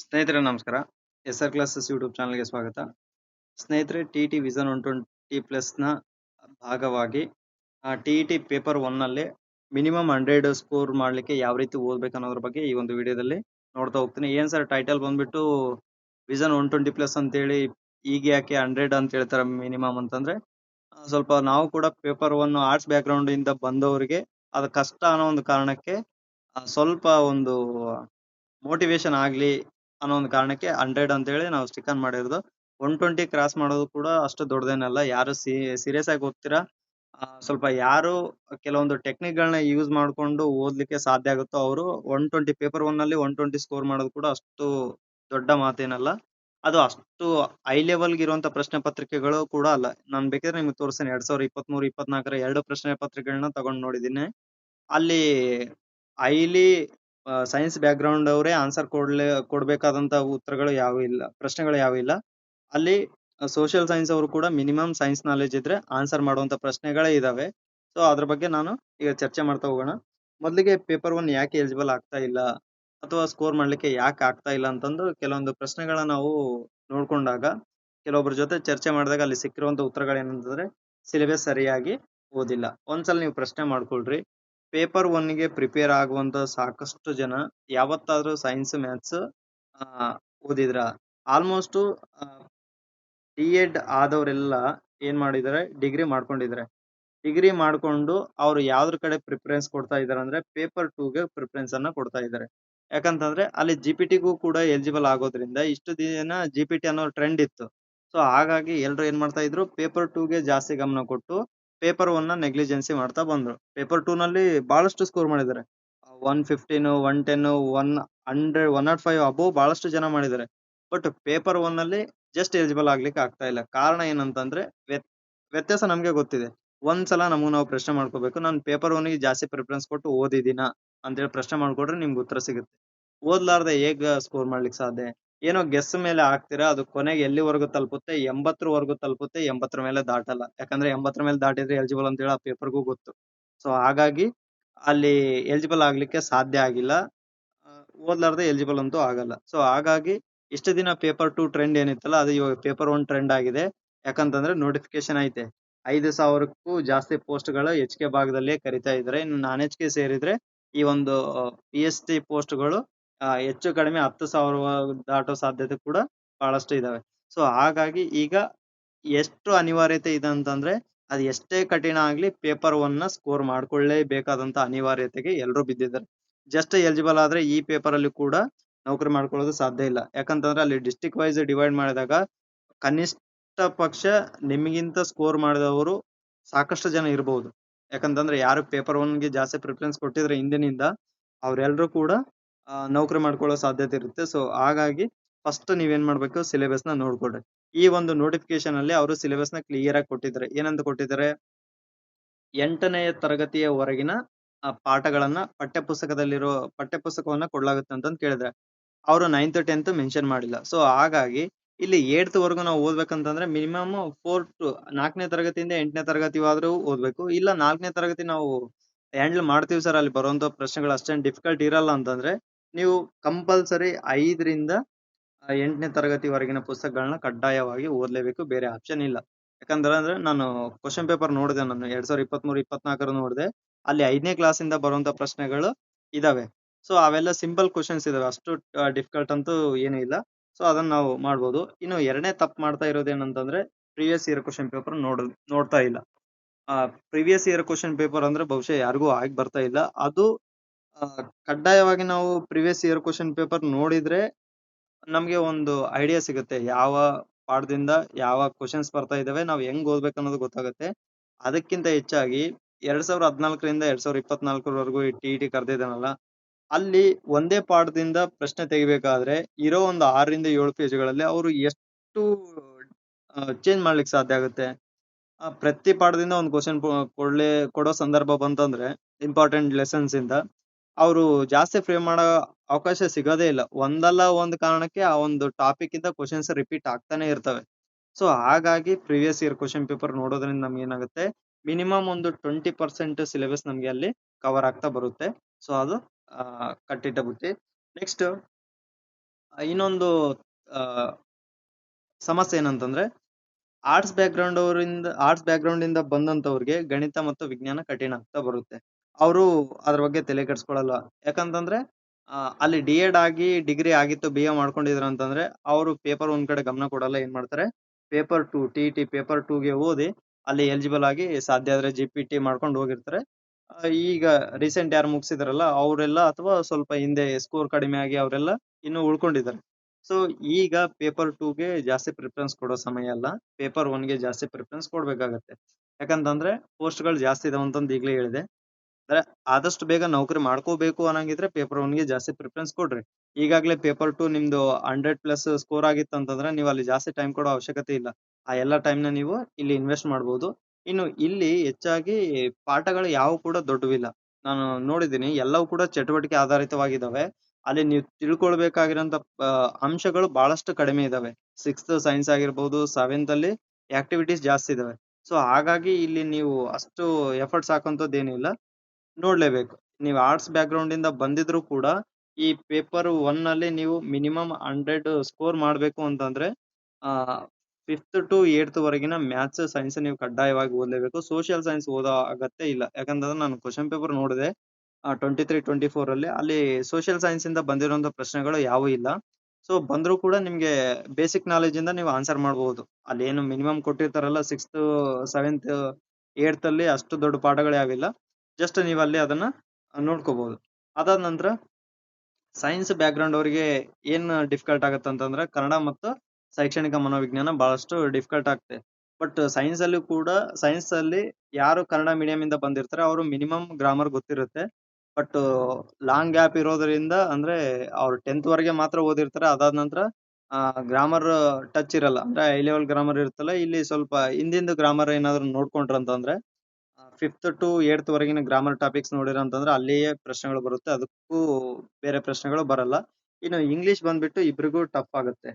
ಸ್ನೇಹಿತರೆ, ನಮಸ್ಕಾರ. S R classes YouTube ಚಾನಲ್ಗೆ ಸ್ವಾಗತ. ಸ್ನೇಹಿತರೆ, T T vision one twenty ಪ್ಲಸ್ನ ಭಾಗವಾಗಿ ಟಿ ಇ ಟಿ ಪೇಪರ್ ಒನ್ನಲ್ಲಿ ಮಿನಿಮಮ್ ಹಂಡ್ರೆಡ್ ಸ್ಕೋರ್ ಮಾಡಲಿಕ್ಕೆ ಯಾವ ರೀತಿ ಓದಬೇಕು ಅನ್ನೋದ್ರ ಬಗ್ಗೆ ಈ ಒಂದು ವಿಡಿಯೋದಲ್ಲಿ ನೋಡ್ತಾ ಹೋಗ್ತೀನಿ. ಏನು ಸರ್ ಟೈಟಲ್ ಬಂದ್ಬಿಟ್ಟು, ವಿಸನ್ ಒನ್ ಟ್ವೆಂಟಿ ಪ್ಲಸ್ ಅಂತೇಳಿ ಈಗ ಯಾಕೆ ಹಂಡ್ರೆಡ್ ಅಂತ ಹೇಳ್ತಾರೆ ಮಿನಿಮಮ್ ಅಂತಂದ್ರೆ, ಸ್ವಲ್ಪ ನಾವು ಕೂಡ ಪೇಪರ್ ಒನ್ ಆರ್ಟ್ಸ್ ಬ್ಯಾಕ್ಗ್ರೌಂಡ್ ಇಂದ ಬಂದವರಿಗೆ ಅದು ಕಷ್ಟ ಅನ್ನೋ ಒಂದು ಕಾರಣಕ್ಕೆ ಸ್ವಲ್ಪ ಒಂದು ಮೋಟಿವೇಶನ್ ಆಗ್ಲಿ ಅನ್ನೋ ಒಂದು ಕಾರಣಕ್ಕೆ ಹಂಡ್ರೆಡ್ ಅಂತ ಹೇಳಿ ನಾವು ಸ್ಟಿಕ್ ಮಾಡಿರೋದು. ಒನ್ ಟ್ವೆಂಟಿ ಕ್ರಾಸ್ ಮಾಡೋದು ಕೂಡ ಅಷ್ಟು ದೊಡ್ಡದೇನಲ್ಲ. ಯಾರು ಸೀರಿಯಸ್ ಆಗಿ ಹೋಗ್ತೀರಾ? ಸ್ವಲ್ಪ ಯಾರು ಕೆಲವೊಂದು ಟೆಕ್ನಿಕ್ ಗಳನ್ನ ಯೂಸ್ ಮಾಡ್ಕೊಂಡು ಓದ್ಲಿಕ್ಕೆ ಸಾಧ್ಯ ಆಗುತ್ತೋ ಅವರು ಒನ್ ಟ್ವೆಂಟಿ ಪೇಪರ್ ಒನ್ನಲ್ಲಿ ಒನ್ ಟ್ವೆಂಟಿ ಸ್ಕೋರ್ ಮಾಡೋದು ಕೂಡ ಅಷ್ಟು ದೊಡ್ಡ ಮಾತೇನಲ್ಲ. ಅದು ಅಷ್ಟು ಹೈ ಲೆವೆಲ್ ಇರುವಂತ ಪ್ರಶ್ನೆ ಪತ್ರಿಕೆಗಳು ಕೂಡ ಅಲ್ಲ. ನಾನು ಬೇಕಾದ್ರೆ ನಿಮ್ಗೆ ತೋರಿಸ್ತೇನೆ. ಎರಡ್ ಸಾವಿರದ ಇಪ್ಪತ್ತ್ ಮೂರು ಇಪ್ಪತ್ನಾಲ್ಕರ ಎರಡು ಪ್ರಶ್ನೆ ಪತ್ರಿಕೆಗಳನ್ನ ತಗೊಂಡ್ ನೋಡಿದ್ದೀನಿ. ಅಲ್ಲಿ ಹೈಲಿ ಸೈನ್ಸ್ ಬ್ಯಾಕ್ ಗ್ರೌಂಡ್ ಅವರೇ ಆನ್ಸರ್ ಕೊಡ್ಲೆ, ಕೊಡ್ಬೇಕಾದಂತ ಉತ್ತರಗಳು ಯಾವ ಇಲ್ಲ, ಪ್ರಶ್ನೆಗಳು ಯಾವ ಇಲ್ಲ. ಅಲ್ಲಿ ಸೋಷಿಯಲ್ ಸೈನ್ಸ್ ಅವರು ಕೂಡ ಮಿನಿಮಮ್ ಸೈನ್ಸ್ ನಾಲೆಜ್ ಇದ್ರೆ ಆನ್ಸರ್ ಮಾಡುವಂತ ಪ್ರಶ್ನೆಗಳೇ ಇದಾವೆ. ಸೊ ಅದ್ರ ಬಗ್ಗೆ ನಾನು ಈಗ ಚರ್ಚೆ ಮಾಡ್ತಾ ಹೋಗೋಣ. ಮೊದಲಿಗೆ ಪೇಪರ್ ಒನ್ ಯಾಕೆ ಎಲಿಜಿಬಲ್ ಆಗ್ತಾ ಇಲ್ಲ, ಅಥವಾ ಸ್ಕೋರ್ ಮಾಡ್ಲಿಕ್ಕೆ ಯಾಕೆ ಆಗ್ತಾ ಇಲ್ಲ ಅಂತಂದು ಕೆಲವೊಂದು ಪ್ರಶ್ನೆಗಳ ನಾವು ನೋಡ್ಕೊಂಡಾಗ ಕೆಲವೊಬ್ಬರ ಜೊತೆ ಚರ್ಚೆ ಮಾಡಿದಾಗ ಅಲ್ಲಿ ಸಿಕ್ಕಿರುವಂತ ಉತ್ತರಗಳು ಏನಂತಂದ್ರೆ ಸಿಲೆಬಸ್ ಸರಿಯಾಗಿ ಓದಿಲ್ಲ. ಒಂದ್ಸಲ ನೀವು ಪ್ರಶ್ನೆ ಮಾಡ್ಕೊಳ್ರಿ. ಪೇಪರ್ ಒನ್ಗೆ ಪ್ರಿಪೇರ್ ಆಗುವಂತ ಸಾಕಷ್ಟು ಜನ ಯಾವತ್ತಾದ್ರೂ ಸೈನ್ಸ್, ಮ್ಯಾಥ್ಸ್ ಓದಿದ್ರ. ಆಲ್ಮೋಸ್ಟ್ ಡಿ ಎಡ್ ಆದವರೆಲ್ಲ ಏನ್ ಮಾಡಿದಾರೆ, ಡಿಗ್ರಿ ಮಾಡ್ಕೊಂಡಿದ್ದಾರೆ ಡಿಗ್ರಿ ಮಾಡ್ಕೊಂಡು ಅವ್ರು ಯಾವ್ದ್ರ ಕಡೆ ಪ್ರಿಫರೆನ್ಸ್ ಕೊಡ್ತಾ ಇದಾರೆ ಅಂದ್ರೆ ಪೇಪರ್ಗೆ ಪ್ರಿಫರೆನ್ಸ್ ಅನ್ನ ಕೊಡ್ತಾ ಇದಾರೆ. ಯಾಕಂತಂದ್ರೆ ಅಲ್ಲಿ ಜಿ ಪಿ ಟಿಗೂ ಕೂಡ ಎಲಿಜಿಬಲ್ ಆಗೋದ್ರಿಂದ ಇಷ್ಟು ದಿನ ಜಿ ಪಿ ಟಿ ಅನ್ನೋ ಟ್ರೆಂಡ್ ಇತ್ತು. ಸೊ, ಹಾಗಾಗಿ ಎಲ್ರು ಏನ್ ಮಾಡ್ತಾ ಇದ್ರು, ಪೇಪರ್ಗೆ ಜಾಸ್ತಿ ಗಮನ ಕೊಟ್ಟು ಪೇಪರ್ ಒನ್ನ ನೆಗ್ಲಿಜೆನ್ಸಿ ಮಾಡ್ತಾ ಬಂದ್ರು. ಪೇಪರ್ ಟೂ ನಲ್ಲಿ ಬಹಳಷ್ಟು ಸ್ಕೋರ್ ಮಾಡಿದ್ದಾರೆ. One fifteen one ten one hundred one naught five above ಬಹಳಷ್ಟು ಜನ ಮಾಡಿದ್ದಾರೆ. ಬಟ್ ಪೇಪರ್ ಒನ್ನಲ್ಲಿ ಜಸ್ಟ್ ಎಲಿಜಿಬಲ್ ಆಗ್ಲಿಕ್ಕೆ ಆಗ್ತಾ ಇಲ್ಲ. ಕಾರಣ ಏನಂತಂದ್ರೆ ವ್ಯತ್- ವ್ಯತ್ಯಾಸ ನಮ್ಗೆ ಗೊತ್ತಿದೆ. ಒಂದ್ಸಲ ನಮಗ್ ನಾವು ಪ್ರಶ್ನೆ ಮಾಡ್ಕೋಬೇಕು. ನಾನು ಪೇಪರ್ ಒನ್ಗೆ ಜಾಸ್ತಿ ಪ್ರಿಫರೆನ್ಸ್ ಕೊಟ್ಟು ಓದಿದಿನ ಅಂತೇಳಿ ಪ್ರಶ್ನೆ ಮಾಡ್ಕೊಡ್ರೆ ನಿಮ್ಗೆ ಉತ್ತರ ಸಿಗುತ್ತೆ. ಓದ್ಲಾರ್ದೆ ಹೇಗ್ ಸ್ಕೋರ್ ಮಾಡ್ಲಿಕ್ಕೆ ಸಾಧ್ಯ? ಏನೋ ಗೆಸ್ ಮೇಲೆ ಹಾಕ್ತೀರಾ? ಅದು ಕೊನೆಗೆ ಎಲ್ಲಿವರೆಗೂ ತಲುಪುತ್ತೆ? ಎಂಬತ್ತರವರೆಗೂ ತಲುಪುತ್ತೆ ಎಂಬತ್ತರ ಮೇಲೆ ದಾಟಲ್ಲ. ಯಾಕಂದ್ರೆ ಎಂಬತ್ತರ ಮೇಲೆ ದಾಟಿದ್ರೆ ಎಲಿಜಿಬಲ್ ಅಂತ ಹೇಳಿ ಆ ಪೇಪರ್ಗೂ ಗೊತ್ತು. ಸೊ ಹಾಗಾಗಿ ಅಲ್ಲಿ ಎಲಿಜಿಬಲ್ ಆಗ್ಲಿಕ್ಕೆ ಸಾಧ್ಯ ಆಗಿಲ್ಲ. ಓದ್ಲಾರ್ದೆ ಎಲಿಜಿಬಲ್ ಅಂತೂ ಆಗಲ್ಲ. ಸೊ ಹಾಗಾಗಿ ಇಷ್ಟು ದಿನ ಪೇಪರ್ ಟು ಟ್ರೆಂಡ್ ಏನಿತ್ತಲ್ಲ ಅದು ಇವಾಗ ಪೇಪರ್ ಒನ್ ಟ್ರೆಂಡ್ ಆಗಿದೆ. ಯಾಕಂತಂದ್ರೆ ನೋಟಿಫಿಕೇಶನ್ ಐತೆ. ಐದು ಸಾವಿರಕ್ಕೂ ಜಾಸ್ತಿ ಪೋಸ್ಟ್ಗಳು ಎಚ್ ಕೆ ಭಾಗದಲ್ಲಿ ಕರಿತಾ ಇದ್ದಾರೆ ಇನ್ನು ನಾನ್ ಎಚ್ ಕೆ ಸೇರಿದ್ರೆ ಈ ಒಂದು ಪಿ ಎಸ್ ಡಿ ಪೋಸ್ಟ್ಗಳು ಆ, ಹೆಚ್ಚು ಕಡಿಮೆ ಹತ್ತು ಸಾವಿರ ದಾಟೋ ಸಾಧ್ಯತೆ ಕೂಡ ಬಹಳಷ್ಟು ಇದಾವೆ. ಸೊ ಹಾಗಾಗಿ ಈಗ ಎಷ್ಟು ಅನಿವಾರ್ಯತೆ ಇದೆ ಅಂತಂದ್ರೆ ಅದು ಎಷ್ಟೇ ಕಠಿಣ ಆಗ್ಲಿ ಪೇಪರ್ ಒನ್ನ ಸ್ಕೋರ್ ಮಾಡ್ಕೊಳ್ಳೇಬೇಕಾದಂತ ಅನಿವಾರ್ಯತೆಗೆ ಎಲ್ಲರೂ ಬಿದ್ದಿದ್ದಾರೆ. ಜಸ್ಟ್ ಎಲಿಜಿಬಲ್ ಆದ್ರೆ ಈ ಪೇಪರ್ ಅಲ್ಲಿ ಕೂಡ ನೌಕರಿ ಮಾಡ್ಕೊಳ್ಳೋದು ಸಾಧ್ಯ ಇಲ್ಲ. ಯಾಕಂತಂದ್ರೆ ಅಲ್ಲಿ ಡಿಸ್ಟಿಕ್ ವೈಸ್ ಡಿವೈಡ್ ಮಾಡಿದಾಗ ಕನಿಷ್ಠ ಪಕ್ಷ ನಿಮಗಿಂತ ಸ್ಕೋರ್ ಮಾಡಿದವರು ಸಾಕಷ್ಟು ಜನ ಇರಬಹುದು ಯಾಕಂತಂದ್ರೆ ಯಾರು ಪೇಪರ್ ಒನ್ಗೆ ಜಾಸ್ತಿ ಪ್ರಿಫರೆನ್ಸ್ ಕೊಟ್ಟಿದ್ರೆ ಹಿಂದಿನಿಂದ ಅವರೆಲ್ಲರೂ ಕೂಡ ನೌಕರಿ ಮಾಡ್ಕೊಳ್ಳೋ ಸಾಧ್ಯತೆ ಇರುತ್ತೆ. ಸೊ ಹಾಗಾಗಿ ಫಸ್ಟ್ ನೀವೇನ್ ಮಾಡ್ಬೇಕು? ಸಿಲೆಬಸ್ನ ನೋಡ್ಕೊಳ್ರಿ. ಈ ಒಂದು ನೋಟಿಫಿಕೇಶನ್ ಅಲ್ಲಿ ಅವರು ಸಿಲೆಬಸ್ನ ಕ್ಲಿಯರ್ ಆಗಿ ಕೊಟ್ಟಿದ್ದಾರೆ. ಏನಂತ ಕೊಟ್ಟಿದ್ದಾರೆ? ಎಂಟನೆಯ ತರಗತಿಯ ಹೊರಗಿನ ಆ, ಪಾಠಗಳನ್ನ ಪಠ್ಯ ಪುಸ್ತಕದಲ್ಲಿರೋ ಪಠ್ಯ ಪುಸ್ತಕವನ್ನ ಕೊಡ್ಲಾಗುತ್ತೆ ಅಂತ ಕೇಳಿದ್ರೆ ಅವರು ನೈನ್ತ್ ಟೆಂತ್ ಮೆನ್ಷನ್ ಮಾಡಿಲ್ಲ. ಸೊ ಹಾಗಾಗಿ ಇಲ್ಲಿ ಏಟ್ತ್ ವರೆಗೂ ನಾವು ಓದ್ಬೇಕಂತಂದ್ರೆ ಮಿನಿಮಮ್ ಫೋರ್ ಟು ನಾಲ್ಕನೇ ತರಗತಿಯಿಂದ ಎಂಟನೇ ತರಗತಿವಾದ್ರೂ ಓದ್ಬೇಕು. ಇಲ್ಲ ನಾಲ್ಕನೇ ತರಗತಿ ನಾವು ಹ್ಯಾಂಡಲ್ ಮಾಡ್ತೀವಿ ಸರ್ ಅಲ್ಲಿ ಬರುವಂತ ಪ್ರಶ್ನೆಗಳು ಅಷ್ಟೇನು ಡಿಫಿಕಲ್ಟ್ ಇರಲ್ಲ ಅಂತಂದ್ರೆ ನೀವು ಕಂಪಲ್ಸರಿ ಐದರಿಂದ ಎಂಟನೇ ತರಗತಿವರೆಗಿನ ಪುಸ್ತಕಗಳನ್ನ ಕಡ್ಡಾಯವಾಗಿ ಓದಲೇಬೇಕು, ಬೇರೆ ಆಪ್ಷನ್ ಇಲ್ಲ. ಯಾಕಂದ್ರೆ ಅಂದ್ರೆ ನಾನು ಕ್ವಶನ್ ಪೇಪರ್ ನೋಡಿದೆ ನಾನು, ಎರಡ್ ಸಾವಿರದ ಇಪ್ಪತ್ಮೂರು, ಇಪ್ಪತ್ನಾಲ್ಕರ ನೋಡಿದೆ. ಅಲ್ಲಿ ಐದನೇ ಕ್ಲಾಸ್ ಇಂದ ಬರುವಂತ ಪ್ರಶ್ನೆಗಳು ಇದಾವೆ. ಸೊ ಅವೆಲ್ಲ ಸಿಂಪಲ್ ಕ್ವಶನ್ಸ್ ಇದಾವೆ. ಅಷ್ಟು ಡಿಫಿಕಲ್ಟ್ ಅಂತೂ ಏನೂ ಇಲ್ಲ. ಸೊ ಅದನ್ನ ನಾವು ಮಾಡ್ಬೋದು. ಇನ್ನು ಎರಡನೇ ತಪ್ಪು ಮಾಡ್ತಾ ಇರೋದೇನಂತಂದ್ರೆ ಪ್ರಿವಿಯಸ್ ಇಯರ್ ಕ್ವಶನ್ ಪೇಪರ್ ನೋಡ್, ನೋಡ್ತಾ ಇಲ್ಲ. ಆ ಪ್ರೀವಿಯಸ್ ಇಯರ್ ಕ್ವಶನ್ ಪೇಪರ್ ಅಂದ್ರೆ ಬಹುಶಃ ಯಾರಿಗೂ ಆಗಿ ಬರ್ತಾ ಇಲ್ಲ. ಅದು ಕಡ್ಡಾಯವಾಗಿ ನಾವು ಪ್ರಿವಿಯಸ್ ಇಯರ್ ಕ್ವಶನ್ ಪೇಪರ್ ನೋಡಿದ್ರೆ ನಮ್ಗೆ ಒಂದು ಐಡಿಯಾ ಸಿಗುತ್ತೆ. ಯಾವ ಪಾಠದಿಂದ ಯಾವ ಕ್ವಶನ್ಸ್ ಬರ್ತಾ ಇದಾವೆ, ನಾವು ಹೆಂಗ್ ಓದ್ಬೇಕು ಅನ್ನೋದು ಗೊತ್ತಾಗುತ್ತೆ. ಅದಕ್ಕಿಂತ ಹೆಚ್ಚಾಗಿ ಎರಡ್ ಸಾವಿರದ ಹದಿನಾಲ್ಕರಿಂದ ಎರಡ್ ಸಾವಿರದ ಇಪ್ಪತ್ನಾಲ್ಕರವರೆಗೂ ಈ ಟಿ ಟಿ ಕರೆದಿದ್ದಾನಲ್ಲ, ಅಲ್ಲಿ ಒಂದೇ ಪಾಠದಿಂದ ಪ್ರಶ್ನೆ ತೆಗಿಬೇಕಾದ್ರೆ ಇರೋ ಒಂದು ಆರರಿಂದ ಏಳು ಪೇಜ್ಗಳಲ್ಲಿ ಅವರು ಎಷ್ಟು ಚೇಂಜ್ ಮಾಡ್ಲಿಕ್ಕೆ ಸಾಧ್ಯ ಆಗುತ್ತೆ? ಪ್ರತಿ ಪಾಠದಿಂದ ಒಂದು ಕ್ವಶನ್ ಕೊಡ್ಲೆ, ಕೊಡೋ ಸಂದರ್ಭ ಬಂತಂದ್ರೆ ಇಂಪಾರ್ಟೆಂಟ್ ಲೆಸನ್ಸ್ ಇಂದ ಅವರು ಜಾಸ್ತಿ ಫ್ರೇಮ್ ಮಾಡೋ ಅವಕಾಶ ಸಿಗೋದೇ ಇಲ್ಲ. ಒಂದಲ್ಲ ಒಂದು ಕಾರಣಕ್ಕೆ ಆ ಒಂದು ಟಾಪಿಕ್ ಇಂದ ಕ್ವಶನ್ಸ್ ರಿಪೀಟ್ ಆಗ್ತಾನೆ ಇರ್ತವೆ. ಸೊ ಹಾಗಾಗಿ ಪ್ರೀವಿಯಸ್ ಇಯರ್ ಕ್ವಶನ್ ಪೇಪರ್ ನೋಡೋದ್ರಿಂದ ನಮ್ಗೆ ಏನಾಗುತ್ತೆ? ಮಿನಿಮಮ್ ಒಂದು ಟ್ವೆಂಟಿ ಪರ್ಸೆಂಟ್ ಸಿಲೆಬಸ್ ನಮ್ಗೆ ಅಲ್ಲಿ ಕವರ್ ಆಗ್ತಾ ಬರುತ್ತೆ. ಸೊ ಅದು ಕಟ್ಟಿಟ್ಟ ಬುತ್ತಿ ನೆಕ್ಸ್ಟ್ ಇನ್ನೊಂದು ಸಮಸ್ಯೆ ಏನಂತಂದ್ರೆ ಆರ್ಟ್ಸ್ ಬ್ಯಾಕ್ಗ್ರೌಂಡ್ ಅವರಿಂದ ಆರ್ಟ್ಸ್ ಬ್ಯಾಕ್ಗ್ರೌಂಡ್ ಇಂದ ಬಂದಂತವ್ರಿಗೆ ಗಣಿತ ಮತ್ತು ವಿಜ್ಞಾನ ಕಠಿಣ ಆಗ್ತಾ ಬರುತ್ತೆ. ಅವರು ಅದ್ರ ಬಗ್ಗೆ ತಲೆ ಕೆಡಿಸ್ಕೊಳಲ್ಲ. ಯಾಕಂತಂದ್ರೆ ಅಲ್ಲಿ ಡಿ ಎಡ್ ಆಗಿ ಡಿಗ್ರಿ ಆಗಿತ್ತು ಬಿ ಎ ಮಾಡ್ಕೊಂಡಿದ್ರು ಅಂತಂದ್ರೆ, ಅವರು ಪೇಪರ್ ಒಂದ್ ಕಡೆ ಗಮನ ಕೊಡಲ್ಲ, ಏನ್ ಮಾಡ್ತಾರೆ? ಪೇಪರ್ ಟು ಟಿ ಟಿ ಪೇಪರ್ಗೆ ಓದಿ, ಅಲ್ಲಿ ಎಲಿಜಿಬಲ್ ಆಗಿ ಸಾಧ್ಯ ಆದ್ರೆ ಜಿ ಪಿ ಟಿ ಮಾಡ್ಕೊಂಡು ಹೋಗಿರ್ತಾರೆ. ಈಗ ರೀಸೆಂಟ್ ಯಾರು ಮುಗಿಸಿದಾರಲ್ಲ, ಅವರೆಲ್ಲ ಅಥವಾ ಸ್ವಲ್ಪ ಹಿಂದೆ ಸ್ಕೋರ್ ಕಡಿಮೆ ಆಗಿ ಅವರೆಲ್ಲ ಇನ್ನು ಉಳ್ಕೊಂಡಿದ್ದಾರೆ. ಸೊ ಈಗ ಪೇಪರ್ಗೆ ಜಾಸ್ತಿ ಪ್ರಿಫರೆನ್ಸ್ ಕೊಡೋ ಸಮಯ ಅಲ್ಲ, ಪೇಪರ್ಗೆ ಜಾಸ್ತಿ ಪ್ರಿಫರೆನ್ಸ್ ಕೊಡ್ಬೇಕಾಗತ್ತೆ. ಯಾಕಂತಂದ್ರೆ ಪೋಸ್ಟ್ಗಳು ಗಳು ಜಾಸ್ತಿ ಇದಾವೆ ಅಂತಂದು ಈಗಲೇ ಹೇಳಿದೆ. ಅಂದ್ರೆ ಆದಷ್ಟು ಬೇಗ ನೌಕರಿ ಮಾಡ್ಕೋಬೇಕು ಅನ್ನಂಗಿದ್ರೆ ಪೇಪರ್ಗೆ ಜಾಸ್ತಿ ಪ್ರಿಫರೆನ್ಸ್ ಕೊಡ್ರಿ. ಈಗಾಗಲೇ ಪೇಪರ್ ಟು ನಿಮ್ದು ಹಂಡ್ರೆಡ್ ಪ್ಲಸ್ ಸ್ಕೋರ್ ಆಗಿತ್ತು ಅಂತಂದ್ರೆ ನೀವು ಅಲ್ಲಿ ಜಾಸ್ತಿ ಟೈಮ್ ಕೊಡೋ ಅವಶ್ಯಕತೆ ಇಲ್ಲ. ಆ ಎಲ್ಲ ಟೈಮ್ನ ನೀವು ಇಲ್ಲಿ ಇನ್ವೆಸ್ಟ್ ಮಾಡಬಹುದು ಇನ್ನು ಇಲ್ಲಿ ಹೆಚ್ಚಾಗಿ ಪಾಠಗಳು ಯಾವ ಕೂಡ ದೊಡ್ಡವಿಲ್ಲ. ನಾನು ನೋಡಿದ್ದೀನಿ ಎಲ್ಲವೂ ಕೂಡ ಚಟುವಟಿಕೆ ಆಧಾರಿತವಾಗಿದ್ದಾವೆ ಅಲ್ಲಿ ನೀವು ತಿಳ್ಕೊಳ್ಬೇಕಾಗಿರೋಂಥ ಅಂಶಗಳು ಬಹಳಷ್ಟು ಕಡಿಮೆ ಇದಾವೆ. ಸಿಕ್ಸ್ತ್ ಸೈನ್ಸ್ ಆಗಿರ್ಬೋದು ಸೆವೆಂತ್ ಅಲ್ಲಿ ಆಕ್ಟಿವಿಟೀಸ್ ಜಾಸ್ತಿ ಇದಾವೆ. ಸೊ ಹಾಗಾಗಿ ಇಲ್ಲಿ ನೀವು ಅಷ್ಟು ಎಫರ್ಟ್ಸ್ ಹಾಕುವಂತದ್ದು ಏನಿಲ್ಲ ನೋಡ್ಲೇಬೇಕು. ನೀವು ಆರ್ಟ್ಸ್ ಬ್ಯಾಕ್ಗ್ರೌಂಡ್ ಇಂದ ಬಂದಿದ್ರು ಕೂಡ ಈ ಪೇಪರ್ ಒನ್ ಅಲ್ಲಿ ನೀವು ಮಿನಿಮಮ್ ಹಂಡ್ರೆಡ್ ಸ್ಕೋರ್ ಮಾಡಬೇಕು ಅಂತಂದ್ರೆ ಫಿಫ್ತ್ ಟು ಏಟ್ತ್ ವರೆಗಿನ ಮ್ಯಾಥ್ಸ್ ಸೈನ್ಸ್ ನೀವು ಕಡ್ಡಾಯವಾಗಿ ಓದಲೇಬೇಕು. ಸೋಷಿಯಲ್ ಸೈನ್ಸ್ ಓದೋ ಅಗತ್ಯ ಇಲ್ಲ. ಯಾಕಂತಂದ್ರೆ ನಾನು ಕ್ವಶನ್ ಪೇಪರ್ ನೋಡಿದೆ ಟ್ವೆಂಟಿ ತ್ರೀ ಟ್ವೆಂಟಿ ಫೋರ್ ಅಲ್ಲಿ. ಅಲ್ಲಿ ಸೋಷಿಯಲ್ ಸೈನ್ಸ್ ಇಂದ ಬಂದಿರುವಂತ ಪ್ರಶ್ನೆಗಳು ಯಾವೂ ಇಲ್ಲ. ಸೊ ಬಂದ್ರು ಕೂಡ ನಿಮ್ಗೆ ಬೇಸಿಕ್ ನಾಲೆಜ್ ಇಂದ ನೀವು ಆನ್ಸರ್ ಮಾಡಬಹುದು ಅಲ್ಲಿ ಏನು ಮಿನಿಮಮ್ ಕೊಟ್ಟಿರ್ತಾರಲ್ಲ ಸಿಕ್ಸ್ತ್ ಸೆವೆಂತ್ ಏಟ್ತ್ ಅಲ್ಲಿ ಅಷ್ಟು ದೊಡ್ಡ ಪಾಠಗಳು ಯಾವಿಲ್ಲ ಜಸ್ಟ್ ನೀವು ಅಲ್ಲಿ ಅದನ್ನ ನೋಡ್ಕೋಬಹುದು ಅದಾದ ನಂತರ ಸೈನ್ಸ್ ಬ್ಯಾಕ್ಗ್ರೌಂಡ್ ಅವರಿಗೆ ಏನ್ ಡಿಫಿಕಲ್ಟ್ ಆಗುತ್ತೆ ಅಂತಂದ್ರೆ ಕನ್ನಡ ಮತ್ತು ಶೈಕ್ಷಣಿಕ ಮನೋವಿಜ್ಞಾನ ಬಹಳಷ್ಟು ಡಿಫಿಕಲ್ಟ್ ಆಗುತ್ತೆ ಬಟ್ ಸೈನ್ಸ್ ಅಲ್ಲಿ ಕೂಡ ಸೈನ್ಸ್ ಅಲ್ಲಿ ಯಾರು ಕನ್ನಡ ಮೀಡಿಯಂ ಇಂದ ಬಂದಿರ್ತಾರೆ, ಅವರು ಮಿನಿಮಮ್ ಗ್ರಾಮರ್ ಗೊತ್ತಿರುತ್ತೆ. ಬಟ್ ಲಾಂಗ್ ಗ್ಯಾಪ್ ಇರೋದ್ರಿಂದ ಅಂದ್ರೆ ಅವ್ರು ಟೆಂತ್ ವರೆಗೆ ಮಾತ್ರ ಓದಿರ್ತಾರೆ, ಅದಾದ ನಂತರ ಗ್ರಾಮರ್ ಟಚ್ ಇರಲ್ಲ. ಅಂದ್ರೆ ಹೈ ಲೆವೆಲ್ ಗ್ರಾಮರ್ ಇರುತ್ತಲ್ಲ, ಇಲ್ಲಿ ಸ್ವಲ್ಪ ಹಿಂದಿಂದು ಗ್ರಾಮರ್ ಏನಾದ್ರು ನೋಡ್ಕೊಂಡ್ರ ಅಂತಂದ್ರೆ ಫಿಫ್ತ್ ಟು ಏಟ್ತ್ ವರೆಗಿನ ಗ್ರಾಮರ್ ಟಾಪಿಕ್ಸ್ ನೋಡಿರ ಅಂತಂದ್ರೆ ಅಲ್ಲಿಯೇ ಪ್ರಶ್ನೆಗಳು ಬರುತ್ತೆ. ಅದಕ್ಕೂ ಬೇರೆ ಪ್ರಶ್ನೆಗಳು ಬರಲ್ಲ. ಇನ್ನು ಇಂಗ್ಲಿಷ್ ಬಂದ್ಬಿಟ್ಟು ಇಬ್ರಿಗೂ ಟಫ್ ಆಗುತ್ತೆ.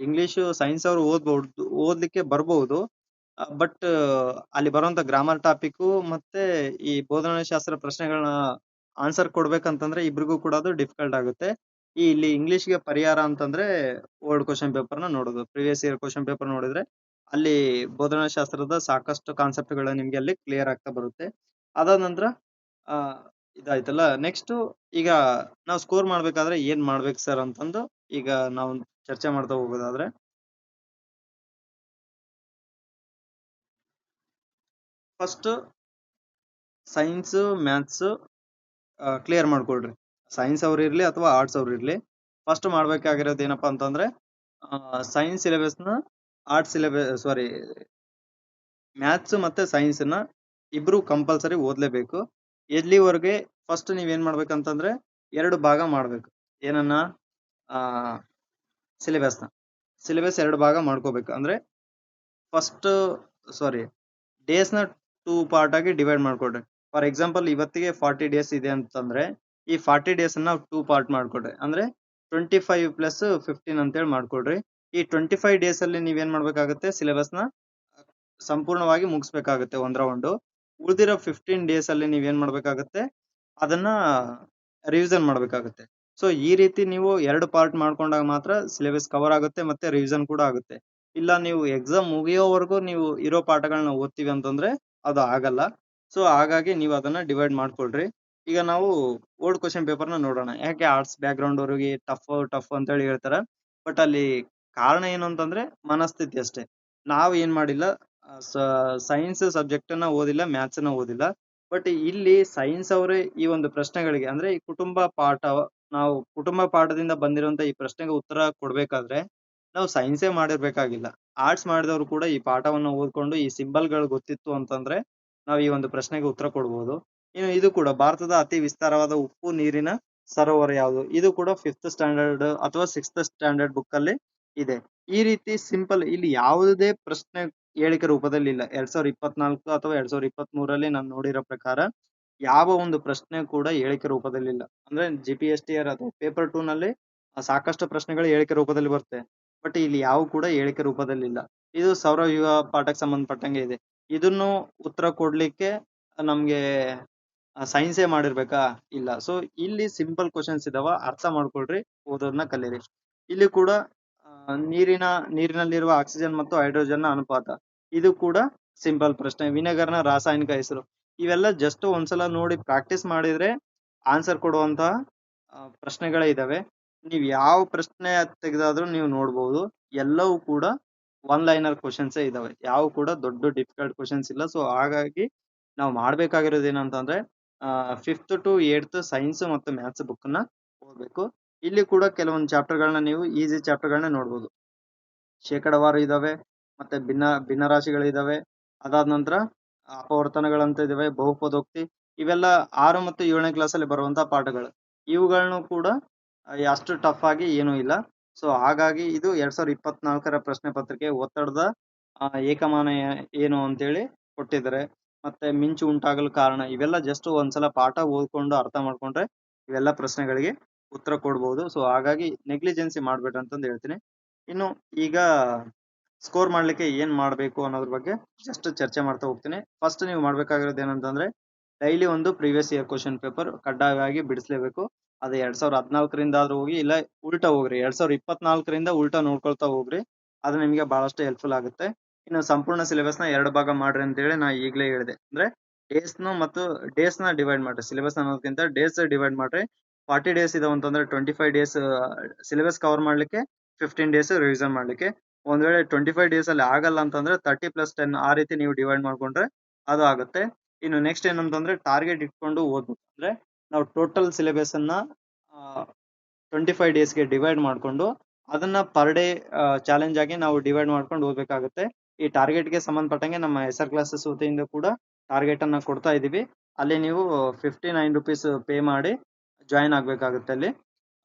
ಇಂಗ್ಲಿಷ್ ಸೈನ್ಸ್ ಅವರು ಓದ್ಬಹುದು ಓದ್ಲಿಕ್ಕೆ ಬರಬಹುದು ಬಟ್ ಅಲ್ಲಿ ಬರುವಂತ ಗ್ರಾಮರ್ ಟಾಪಿಕ್ ಮತ್ತೆ ಈ ಬೋಧನಾ ಶಾಸ್ತ್ರ ಪ್ರಶ್ನೆಗಳನ್ನ ಆನ್ಸರ್ ಕೊಡ್ಬೇಕಂತಂದ್ರೆ ಇಬ್ರಿಗೂ ಕೂಡ ಅದು ಡಿಫಿಕಲ್ಟ್ ಆಗುತ್ತೆ. ಈ ಇಲ್ಲಿ ಇಂಗ್ಲಿಷ್ಗೆ ಪರಿಹಾರ ಅಂತಂದ್ರೆ ಓಲ್ಡ್ ಕ್ವಶನ್ ಪೇಪರ್ನ ನೋಡೋದು. ಪ್ರಿವಿಯಸ್ ಇಯರ್ ಕ್ವಶನ್ ಪೇಪರ್ ನೋಡಿದ್ರೆ ಅಲ್ಲಿ ಬೋಧನಾ ಶಾಸ್ತ್ರದ ಸಾಕಷ್ಟು ಕಾನ್ಸೆಪ್ಟ್ಗಳು ನಿಮ್ಗೆ ಅಲ್ಲಿ ಕ್ಲಿಯರ್ ಆಗ್ತಾ ಬರುತ್ತೆ. ಅದಾದ ನಂತರ ಇದಾಯ್ತಲ್ಲ. ನೆಕ್ಸ್ಟ್ ಈಗ ನಾವು ಸ್ಕೋರ್ ಮಾಡ್ಬೇಕಾದ್ರೆ ಏನ್ ಮಾಡ್ಬೇಕು ಸರ್ ಅಂತಂದು ಈಗ ನಾವು ಚರ್ಚೆ ಮಾಡ್ತಾ ಹೋಗೋದಾದ್ರೆ. ಫಸ್ಟ್ ಸೈನ್ಸ್ ಮ್ಯಾಥ್ಸ್ ಕ್ಲಿಯರ್ ಮಾಡ್ಕೊಳ್ರಿ. ಸೈನ್ಸ್ ಅವ್ರು ಇರ್ಲಿ ಅಥವಾ ಆರ್ಟ್ಸ್ ಅವ್ರು ಇರ್ಲಿ. ಫಸ್ಟ್ ಮಾಡ್ಬೇಕಾಗಿರೋದು ಏನಪ್ಪಾ ಅಂತಂದ್ರೆ ಸೈನ್ಸ್ ಸಿಲೆಬಸ್ ನ ಆರ್ಟ್ಸ್ ಸಿಲೆಬಸ್ ಸಾರಿ ಮ್ಯಾಥ್ಸ್ ಮತ್ತೆ ಸೈನ್ಸ್ನ ಇಬ್ರು ಕಂಪಲ್ಸರಿ ಓದ್ಲೇಬೇಕು. ಎಲ್ಲಿವರೆಗೆ ಫಸ್ಟ್ ನೀವ್ ಏನ್ ಮಾಡ್ಬೇಕಂತಂದ್ರೆ ಎರಡು ಭಾಗ ಮಾಡ್ಬೇಕು. ಏನನ್ನ? ಆ ಸಿಲೆಬಸ್ನ. ಸಿಲೆಬಸ್ ಎರಡು ಭಾಗ ಮಾಡ್ಕೋಬೇಕು. ಅಂದ್ರೆ ಫಸ್ಟ್ ಸಾರಿ ಡೇಸ್ನ ಟೂ ಪಾರ್ಟ್ ಆಗಿ ಡಿವೈಡ್ ಮಾಡ್ಕೊಡ್ರಿ. ಫಾರ್ ಎಕ್ಸಾಂಪಲ್ ಇವತ್ತಿಗೆ ಫಾರ್ಟಿ ಡೇಸ್ ಇದೆ ಅಂತಂದ್ರೆ ಈ ಫಾರ್ಟಿ ಡೇಸ್ ಅನ್ನ ಟೂ ಪಾರ್ಟ್ ಮಾಡ್ಕೊಡ್ರಿ. ಅಂದ್ರೆ ಟ್ವೆಂಟಿ ಫೈವ್ ಪ್ಲಸ್ ಫಿಫ್ಟೀನ್ ಅಂತೇಳಿ ಮಾಡ್ಕೊಡ್ರಿ. ಈ ಟ್ವೆಂಟಿ ಫೈವ್ ಡೇಸ್ ಅಲ್ಲಿ ನೀವೇನ್ ಮಾಡ್ಬೇಕಾಗುತ್ತೆ ಸಿಲೆಬಸ್ನ ಸಂಪೂರ್ಣವಾಗಿ ಮುಗಿಸ್ಬೇಕಾಗುತ್ತೆ ಒಂದ್ ರೌಂಡ್ ಉಳಿದಿರೋ ಫಿಫ್ಟೀನ್ ಡೇಸ್ ಅಲ್ಲಿ ನೀವೇನ್ ಮಾಡ್ಬೇಕಾಗುತ್ತೆ ಅದನ್ನ ರಿವಿಷನ್ ಮಾಡ್ಬೇಕಾಗುತ್ತೆ. ಸೊ ಈ ರೀತಿ ನೀವು ಎರಡು ಪಾರ್ಟ್ ಮಾಡ್ಕೊಂಡಾಗ ಮಾತ್ರ ಸಿಲೆಬಸ್ ಕವರ್ ಆಗುತ್ತೆ ಮತ್ತೆ ರಿವಿಷನ್ ಕೂಡ ಆಗುತ್ತೆ. ಇಲ್ಲ, ನೀವು ಎಕ್ಸಾಮ್ ಮುಗಿಯೋವರೆಗೂ ನೀವು ಇರೋ ಪಾಠಗಳನ್ನ ಓದ್ತೀವಿ ಅಂತಂದ್ರೆ ಅದು ಆಗಲ್ಲ. ಸೊ ಹಾಗಾಗಿ ನೀವು ಅದನ್ನ ಡಿವೈಡ್ ಮಾಡ್ಕೊಳ್ರಿ. ಈಗ ನಾವು ಓಲ್ಡ್ ಕ್ವಶನ್ ಪೇಪರ್ನ ನೋಡೋಣ. ಯಾಕೆ ಆರ್ಟ್ಸ್ ಬ್ಯಾಕ್ ಗ್ರೌಂಡ್ ಅವ್ರಿಗೆ ಟಫ್ ಟಫ್ ಅಂತ ಹೇಳಿ ಹೇಳ್ತಾರೆ. ಬಟ್ ಅಲ್ಲಿ ಕಾರಣ ಏನು ಅಂತಂದ್ರೆ ಮನಸ್ಥಿತಿ ಅಷ್ಟೇ. ನಾವ್ ಏನ್ ಮಾಡಿಲ್ಲ ಸೈನ್ಸ್ ಸಬ್ಜೆಕ್ಟ್ ಅನ್ನ ಓದಿಲ್ಲ ಮ್ಯಾಥ್ಸ್ ಅನ್ನ ಓದಿಲ್ಲ. ಬಟ್ ಇಲ್ಲಿ ಸೈನ್ಸ್ ಅವರೇ ಈ ಒಂದು ಪ್ರಶ್ನೆಗಳಿಗೆ, ಅಂದ್ರೆ ಈ ಕುಟುಂಬ ಪಾಠ, ನಾವು ಕುಟುಂಬ ಪಾಠದಿಂದ ಬಂದಿರುವಂತ ಈ ಪ್ರಶ್ನೆಗೆ ಉತ್ತರ ಕೊಡ್ಬೇಕಾದ್ರೆ ನಾವು ಸೈನ್ಸೇ ಮಾಡಿರ್ಬೇಕಾಗಿಲ್ಲ. ಆರ್ಟ್ಸ್ ಮಾಡಿದವರು ಕೂಡ ಈ ಪಾಠವನ್ನು ಓದ್ಕೊಂಡು ಈ ಸಿಂಬಲ್ಗಳು ಗೊತ್ತಿತ್ತು ಅಂತಂದ್ರೆ ನಾವು ಈ ಒಂದು ಪ್ರಶ್ನೆಗೆ ಉತ್ತರ ಕೊಡ್ಬೋದು. ಇನ್ನು ಇದು ಕೂಡ ಭಾರತದ ಅತಿ ವಿಸ್ತಾರವಾದ ಉಪ್ಪು ನೀರಿನ ಸರೋವರ ಯಾವುದು? ಇದು ಕೂಡ ಫಿಫ್ತ್ ಸ್ಟ್ಯಾಂಡರ್ಡ್ ಅಥವಾ ಸಿಕ್ಸ್ತ್ ಸ್ಟ್ಯಾಂಡರ್ಡ್ ಬುಕ್ ಅಲ್ಲಿ ಇದೆ. ಈ ರೀತಿ ಸಿಂಪಲ್ ಇಲ್ಲಿ ಯಾವುದೇ ಪ್ರಶ್ನೆ ಹೇಳಿಕೆ ರೂಪದಲ್ಲಿ ಇಲ್ಲ. ಎರಡ್ ಸಾವಿರದ ಇಪ್ಪತ್ನಾಲ್ಕು ಅಥವಾ ಎರಡ್ ಸಾವಿರದ ಇಪ್ಪತ್ತ್ ಮೂರಲ್ಲಿ ನಾನು ನೋಡಿರೋ ಪ್ರಕಾರ ಯಾವ ಒಂದು ಪ್ರಶ್ನೆ ಕೂಡ ಹೇಳಿಕೆ ರೂಪದಲ್ಲಿ ಇಲ್ಲ. ಅಂದ್ರೆ G P S T R ಅಥವಾ ಪೇಪರ್ ಟೂ ನಲ್ಲಿ ಸಾಕಷ್ಟು ಪ್ರಶ್ನೆಗಳು ಹೇಳಿಕೆ ರೂಪದಲ್ಲಿ ಬರುತ್ತೆ. ಬಟ್ ಇಲ್ಲಿ ಯಾವ ಕೂಡ ಹೇಳಿಕೆ ರೂಪದಲ್ಲಿ ಇಲ್ಲ. ಇದು ಸೌರವ್ಯೂಹ ಪಾಠಕ್ಕೆ ಸಂಬಂಧಪಟ್ಟಂಗೆ ಇದೆ. ಇದನ್ನು ಉತ್ತರ ಕೊಡ್ಲಿಕ್ಕೆ ನಮ್ಗೆ ಸೈನ್ಸೇ ಮಾಡಿರ್ಬೇಕಾ? ಇಲ್ಲ. ಸೊ ಇಲ್ಲಿ ಸಿಂಪಲ್ ಕ್ವಶನ್ಸ್ ಇದಾವ. ಅರ್ಥ ಮಾಡ್ಕೊಳ್ರಿ. ಓದೋದನ್ನ ಕಲೀರಿ. ಇಲ್ಲಿ ಕೂಡ ನೀರಿನ, ನೀರಿನಲ್ಲಿರುವ ಆಕ್ಸಿಜನ್ ಮತ್ತು ಹೈಡ್ರೋಜನ್ ಅನುಪಾತ. ಇದು ಕೂಡ ಸಿಂಪಲ್ ಪ್ರಶ್ನೆ. ವಿನೆಗರ್ನ ರಾಸಾಯನಿಕ ಹೆಸರು. ಇವೆಲ್ಲ ಜಸ್ಟ್ ಒಂದ್ಸಲ ನೋಡಿ ಪ್ರಾಕ್ಟೀಸ್ ಮಾಡಿದ್ರೆ ಆನ್ಸರ್ ಕೊಡುವಂತಹ ಪ್ರಶ್ನೆಗಳೇ ಇದಾವೆ. ನೀವು ಯಾವ ಪ್ರಶ್ನೆ ತೆಗೆದಾದ್ರೂ ನೀವು ನೋಡ್ಬೋದು. ಎಲ್ಲವೂ ಕೂಡ ಒನ್ ಲೈನರ್ ಕ್ವಶನ್ಸ್ ಇದಾವೆ. ಯಾವ ಕೂಡ ದೊಡ್ಡ ಡಿಫಿಕಲ್ಟ್ ಕ್ವಶನ್ಸ್ ಇಲ್ಲ. ಸೊ ಹಾಗಾಗಿ ನಾವು ಮಾಡ್ಬೇಕಾಗಿರೋದು ಏನಂತಂದ್ರೆ ಫಿಫ್ತ್ ಟು ಏಟ್ತ್ ಸೈನ್ಸ್ ಮತ್ತು ಮ್ಯಾಥ್ಸ್ ಬುಕ್ನ ಓದ್ಬೇಕು. ಇಲ್ಲಿ ಕೂಡ ಕೆಲವೊಂದು ಚಾಪ್ಟರ್ ಗಳನ್ನ ನೀವು ಈಸಿ ಚಾಪ್ಟರ್ ಗಳನ್ನ ನೋಡ್ಬೋದು. ಶೇಕಡವಾರು ಇದಾವೆ, ಮತ್ತೆ ಭಿನ್ನ ರಾಶಿಗಳು ಇದಾವೆ, ಅದಾದ ನಂತರ ಅಪವರ್ತನಗಳಂತ ಇದಾವೆ, ಬಹುಪದೋಕ್ತಿ, ಇವೆಲ್ಲ ಆರು ಮತ್ತು ಏಳನೇ ಕ್ಲಾಸ್ ಅಲ್ಲಿ ಬರುವಂತಹ ಪಾಠಗಳು. ಇವುಗಳನ್ನು ಕೂಡ ಅಷ್ಟು ಟಫ್ ಆಗಿ ಏನೂ ಇಲ್ಲ. ಸೊ ಹಾಗಾಗಿ ಇದು ಎರಡ್ ಸಾವಿರದ ಇಪ್ಪತ್ನಾಲ್ಕರ ಪ್ರಶ್ನೆ ಪತ್ರಿಕೆ ಒತ್ತಡದ ಏಕಮಾನ ಏನು ಅಂತೇಳಿ ಕೊಟ್ಟಿದ್ದಾರೆ. ಮತ್ತೆ ಮಿಂಚು ಉಂಟಾಗಲು ಕಾರಣ, ಇವೆಲ್ಲ ಜಸ್ಟ್ ಒಂದ್ಸಲ ಪಾಠ ಓದ್ಕೊಂಡು ಅರ್ಥ ಮಾಡ್ಕೊಂಡ್ರೆ ಇವೆಲ್ಲ ಪ್ರಶ್ನೆಗಳಿಗೆ ಉತ್ತರ ಕೊಡ್ಬೋದು. ಸೊ ಹಾಗಾಗಿ ನೆಗ್ಲಿಜೆನ್ಸಿ ಮಾಡ್ಬೇಡ ಅಂತಂದು ಹೇಳ್ತೀನಿ. ಇನ್ನು ಈಗ ಸ್ಕೋರ್ ಮಾಡ್ಲಿಕ್ಕೆ ಏನ್ ಮಾಡ್ಬೇಕು ಅನ್ನೋದ್ರ ಬಗ್ಗೆ ಜಸ್ಟ್ ಚರ್ಚೆ ಮಾಡ್ತಾ ಹೋಗ್ತೀನಿ. ಫಸ್ಟ್ ನೀವು ಮಾಡ್ಬೇಕಾಗಿರೋದು ಏನಂತಂದ್ರೆ ಡೈಲಿ ಒಂದು ಪ್ರೀವಿಯಸ್ ಇಯರ್ ಕ್ವಶನ್ ಪೇಪರ್ ಕಡ್ಡಾಯವಾಗಿ ಬಿಡಿಸ್ಲೇಬೇಕು. ಅದು ಎರಡ್ ಸಾವಿರದ ಹದಿನಾಲ್ಕರಿಂದ ಆದ್ರೂ ಹೋಗಿ, ಇಲ್ಲ ಉಲ್ಟಾ ಹೋಗ್ರಿ. ಎರಡ್ ಸಾವಿರದ ಇಪ್ಪತ್ನಾಲ್ಕರಿಂದ ಉಲ್ಟಾ ನೋಡ್ಕೊಳ್ತಾ ಹೋಗ್ರಿ. ಅದು ನಿಮಗೆ ಬಹಳಷ್ಟು ಹೆಲ್ಪ್ಫುಲ್ ಆಗುತ್ತೆ. ಇನ್ನು ಸಂಪೂರ್ಣ ಸಿಲೆಬಸ್ನ ಎರಡು ಭಾಗ ಮಾಡ್ರಿ ಅಂತ ಹೇಳಿ ನಾ ಈಗಲೇ ಹೇಳಿದೆ. ಅಂದ್ರೆ ಡೇಸ್ನ ಮತ್ತು ಡೇಸ್ನ ಡಿವೈಡ್ ಮಾಡ್ರಿ. ಸಿಲೆಬಸ್ ಅನ್ನೋದಕ್ಕಿಂತ ಡೇಸ್ ಡಿವೈಡ್ ಮಾಡ್ರಿ. ಫಾರ್ಟಿ ಡೇಸ್ ಇದಾವೆ ಅಂತಂದ್ರೆ twenty five days syllabus cover ಮಾಡ್ಲಿಕ್ಕೆ ಫಿಫ್ಟೀನ್ ಡೇಸ್ ರಿವಿಷನ್ ಮಾಡ್ಲಿಕ್ಕೆ. ಒಂದ್ ವೇಳೆ ಟ್ವೆಂಟಿ ಫೈವ್ ಡೇಸ್ ಅಲ್ಲಿ ಆಗಲ್ಲ ಅಂತಂದ್ರೆ ತರ್ಟಿ ಪ್ಲಸ್ ಟೆನ್ ಆ ರೀತಿ ನೀವು ಡಿವೈಡ್ ಮಾಡ್ಕೊಂಡ್ರೆ ಅದು ಆಗುತ್ತೆ. ಇನ್ನು ನೆಕ್ಸ್ಟ್ ಏನಂತಂದ್ರೆ ಟಾರ್ಗೆಟ್ ಇಟ್ಕೊಂಡು ಓದ್ಬೇಕು. ಅಂದ್ರೆ ನಾವು ಟೋಟಲ್ ಸಿಲೆಬಸ್ ಅನ್ನ ಟ್ವೆಂಟಿ ಫೈವ್ ಡೇಸ್ಗೆ ಡಿವೈಡ್ ಮಾಡ್ಕೊಂಡು ಅದನ್ನ ಪರ್ ಡೇ ಚಾಲೆಂಜ್ ಆಗಿ ನಾವು ಡಿವೈಡ್ ಮಾಡ್ಕೊಂಡು ಓದ್ಬೇಕಾಗುತ್ತೆ. ಈ ಟಾರ್ಗೆಟ್ಗೆ ಸಂಬಂಧಪಟ್ಟಂಗೆ ನಮ್ಮ ಎಸ್ ಆರ್ ಕ್ಲಾಸಸ್ ವತಿಯಿಂದ ಕೂಡ ಟಾರ್ಗೆಟ್ ಅನ್ನ ಕೊಡ್ತಾ ಇದೀವಿ. ಅಲ್ಲಿ ನೀವು ಫಿಫ್ಟಿ ನೈನ್ ರುಪೀಸ್ ಪೇ ಮಾಡಿ ಜಾಯಿನ್ ಆಗ್ಬೇಕಾಗುತ್ತೆ ಅಲ್ಲಿ.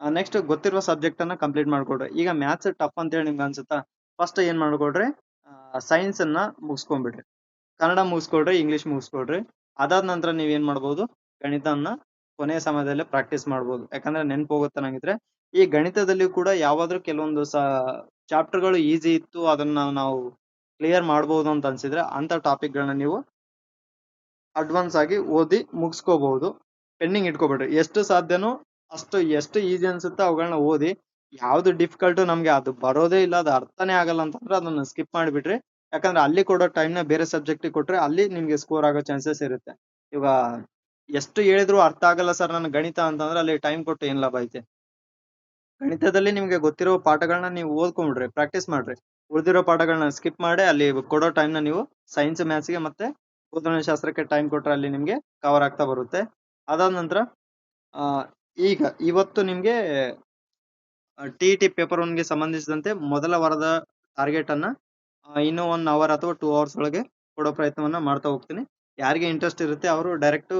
ನೆಕ್ಸ್ಟ್ ಗೊತ್ತಿರುವ ಸಬ್ಜೆಕ್ಟ್ ಅನ್ನ ಕಂಪ್ಲೀಟ್ ಮಾಡ್ಕೊಡ್ರಿ. ಈಗ ಮ್ಯಾಥ್ಸ್ ಟಫ್ ಅಂತ ಹೇಳಿ ನಿಮ್ಗೆ ಅನ್ಸುತ್ತಾ? ಫಸ್ಟ್ ಏನ್ ಮಾಡ್ಕೊಡ್ರಿ? ಸೈನ್ಸ್ ಅನ್ನ ಮುಗಿಸ್ಕೊಂಡ್ಬಿಡ್ರಿ. ಕನ್ನಡ ಮುಗಿಸ್ಕೊಡ್ರಿ ಇಂಗ್ಲಿಷ್ ಮುಗಿಸ್ಕೊಡ್ರಿ. ಅದಾದ ನಂತರ ನೀವ್ ಏನ್ ಮಾಡ್ಬೋದು? ಗಣಿತನ ಕೊನೆಯ ಸಮಯದಲ್ಲಿ ಪ್ರಾಕ್ಟೀಸ್ ಮಾಡ್ಬೋದು. ಯಾಕಂದ್ರೆ ನೆನ್ಪು ಹೋಗುತ್ತೆ ನಂಗಿದ್ರೆ ಈ ಗಣಿತದಲ್ಲಿ ಕೂಡ ಯಾವಾದ್ರೂ ಕೆಲವೊಂದು ಸ ಚಾಪ್ಟರ್ಗಳು ಈಸಿ ಇತ್ತು, ಅದನ್ನ ನಾವು ಕ್ಲಿಯರ್ ಮಾಡಬಹುದು ಅಂತ ಅನ್ಸಿದ್ರೆ ಅಂತ ಟಾಪಿಕ್ ಗಳನ್ನ ನೀವು ಅಡ್ವಾನ್ಸ್ ಆಗಿ ಓದಿ ಮುಗಿಸ್ಕೋಬಹುದು ಪೆಂಡಿಂಗ್ ಇಟ್ಕೋಬೇಡ್ರಿ. ಎಷ್ಟು ಸಾಧ್ಯನೋ ಅಷ್ಟು ಎಷ್ಟು ಈಸಿ ಅನ್ಸುತ್ತೋ ಅವುಗಳನ್ನ ಓದಿ, ಯಾವ್ದು ಡಿಫಿಕಲ್ಟ್ ನಮ್ಗೆ ಅದು ಬರೋದೇ ಇಲ್ಲ, ಅದು ಅರ್ಥನೇ ಆಗಲ್ಲ ಅಂತಂದ್ರೆ ಅದನ್ನ ಸ್ಕಿಪ್ ಮಾಡಿಬಿಡ್ರಿ ಯಾಕಂದ್ರೆ ಅಲ್ಲಿ ಕೊಡೋ ಟೈಮ್ನ ಬೇರೆ ಸಬ್ಜೆಕ್ಟ್ ಕೊಟ್ರೆ ಅಲ್ಲಿ ನಿಮ್ಗೆ ಸ್ಕೋರ್ ಆಗೋ ಚಾನ್ಸಸ್ ಇರುತ್ತೆ. ಇವಾಗ ಎಷ್ಟು ಹೇಳಿದ್ರು ಅರ್ಥ ಆಗಲ್ಲ ಸರ್ ನನ್ ಗಣಿತ ಅಂತಂದ್ರೆ ಅಲ್ಲಿ ಟೈಮ್ ಕೊಟ್ಟು ಏನ್ ಲಾಭ ಐತೆ? ಗಣಿತದಲ್ಲಿ ನಿಮ್ಗೆ ಗೊತ್ತಿರೋ ಪಾಠಗಳನ್ನ ನೀವು ಓದ್ಕೊಂಡ್ಬಿಡ್ರಿ ಪ್ರಾಕ್ಟೀಸ್ ಮಾಡ್ರಿ. ಉಳಿದಿರೋ ಪಾಠಗಳನ್ನ ಸ್ಕಿಪ್ ಮಾಡಿ ಅಲ್ಲಿ ಕೊಡೋ ಟೈಮ್ನ ನೀವು ಸೈನ್ಸ್ ಮ್ಯಾಥ್ಸ್ಗೆ ಮತ್ತೆ ಭೂತನ ಶಾಸ್ತ್ರಕ್ಕೆ ಟೈಮ್ ಕೊಟ್ರೆ ಅಲ್ಲಿ ನಿಮ್ಗೆ ಕವರ್ ಆಗ್ತಾ ಬರುತ್ತೆ. ಅದಾದ ನಂತರ ಈಗ ಇವತ್ತು ನಿಮಗೆ ಟಿ ಟಿ ಪೇಪರ್ ಒನ್ಗೆ ಸಂಬಂಧಿಸಿದಂತೆ ಮೊದಲ ವಾರದ ಟಾರ್ಗೆಟ್ ಅನ್ನ ಇನ್ನೂ ಒನ್ ಅವರ್ ಅಥವಾ ಟೂ ಅವರ್ಸ್ ಒಳಗೆ ಕೊಡೋ ಪ್ರಯತ್ನವನ್ನ ಮಾಡ್ತಾ ಹೋಗ್ತೀನಿ. ಯಾರಿಗೆ ಇಂಟ್ರೆಸ್ಟ್ ಇರುತ್ತೆ ಅವರು ಡೈರೆಕ್ಟ್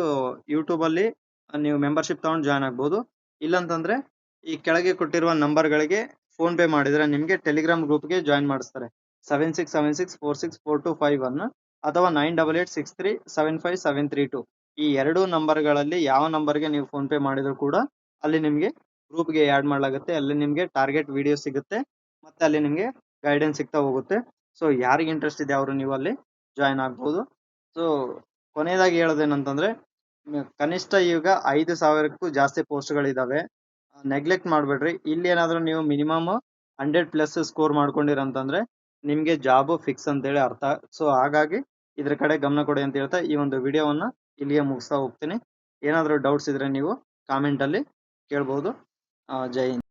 ಯೂಟ್ಯೂಬ್ ಅಲ್ಲಿ ನೀವು ಮೆಂಬರ್ಶಿಪ್ ತಗೊಂಡು ಜಾಯ್ನ್ ಆಗ್ಬೋದು. ಇಲ್ಲಂತಂದ್ರೆ, ಈ ಕೆಳಗೆ ಕೊಟ್ಟಿರುವ ನಂಬರ್ ಗಳಿಗೆ ಫೋನ್ ಪೇ ಮಾಡಿದ್ರೆ ನಿಮ್ಗೆ ಟೆಲಿಗ್ರಾಮ್ ಗ್ರೂಪ್ಗೆ ಜಾಯ್ನ್ ಮಾಡಿಸ್ತಾರೆ. Seven six seven six four six four two five one ಅಥವಾ nine double eight six three seven five seven three two ಈ ಎರಡು ನಂಬರ್ಗಳಲ್ಲಿ ಯಾವ ನಂಬರ್ಗೆ ನೀವು ಫೋನ್ ಪೇ ಮಾಡಿದ್ರು ಕೂಡ ಅಲ್ಲಿ ನಿಮ್ಗೆ ಗ್ರೂಪ್ಗೆ ಆಡ್ ಮಾಡಲಾಗುತ್ತೆ. ಅಲ್ಲಿ ನಿಮ್ಗೆ ಟಾರ್ಗೆಟ್ ವಿಡಿಯೋ ಸಿಗುತ್ತೆ. ಮತ್ತೆ ಅಲ್ಲಿ ನಿಮ್ಗೆ ಗೈಡೆನ್ಸ್ ಸಿಗ್ತಾ ಹೋಗುತ್ತೆ. ಸೊ, ಯಾರಿಗೆ ಇಂಟ್ರೆಸ್ಟ್ ಇದೆ ಅವರು ನೀವು ಅಲ್ಲಿ ಜಾಯಿನ್ ಆಗ್ಬೋದು. ಸೊ, ಕೊನೆಯದಾಗಿ ಹೇಳೋದೇನಂತಂದ್ರೆ ಕನಿಷ್ಠ ಈಗ ಐದು ಸಾವಿರಕ್ಕೂ ಜಾಸ್ತಿ ಪೋಸ್ಟ್ಗಳಿದಾವೆ. ನೆಗ್ಲೆಕ್ಟ್ ಮಾಡಬೇಡ್ರಿ. ಇಲ್ಲಿ ಏನಾದ್ರೂ ನೀವು ಮಿನಿಮಮ್ ಹಂಡ್ರೆಡ್ ಪ್ಲಸ್ ಸ್ಕೋರ್ ಮಾಡ್ಕೊಂಡಿರಂತಂದ್ರೆ ನಿಮಗೆ ಜಾಬ್ ಫಿಕ್ಸ್ ಅಂತೇಳಿ ಅರ್ಥ. ಸೊ, ಹಾಗಾಗಿ ಇದ್ರ ಕಡೆ ಗಮನ ಕೊಡಿ ಅಂತ ಹೇಳ್ತಾ ಈ ಒಂದು ವಿಡಿಯೋವನ್ನ ಇಲ್ಲಿಗೆ ಮುಗಿಸ್ತಾ ಹೋಗ್ತೀನಿ. ಏನಾದರೂ ಡೌಟ್ಸ್ ಇದ್ರೆ ನೀವು ಕಾಮೆಂಟ್ ಅಲ್ಲಿ ಕೇಳ್ಬೋದು. ಜೈ ಹಿಂದ್.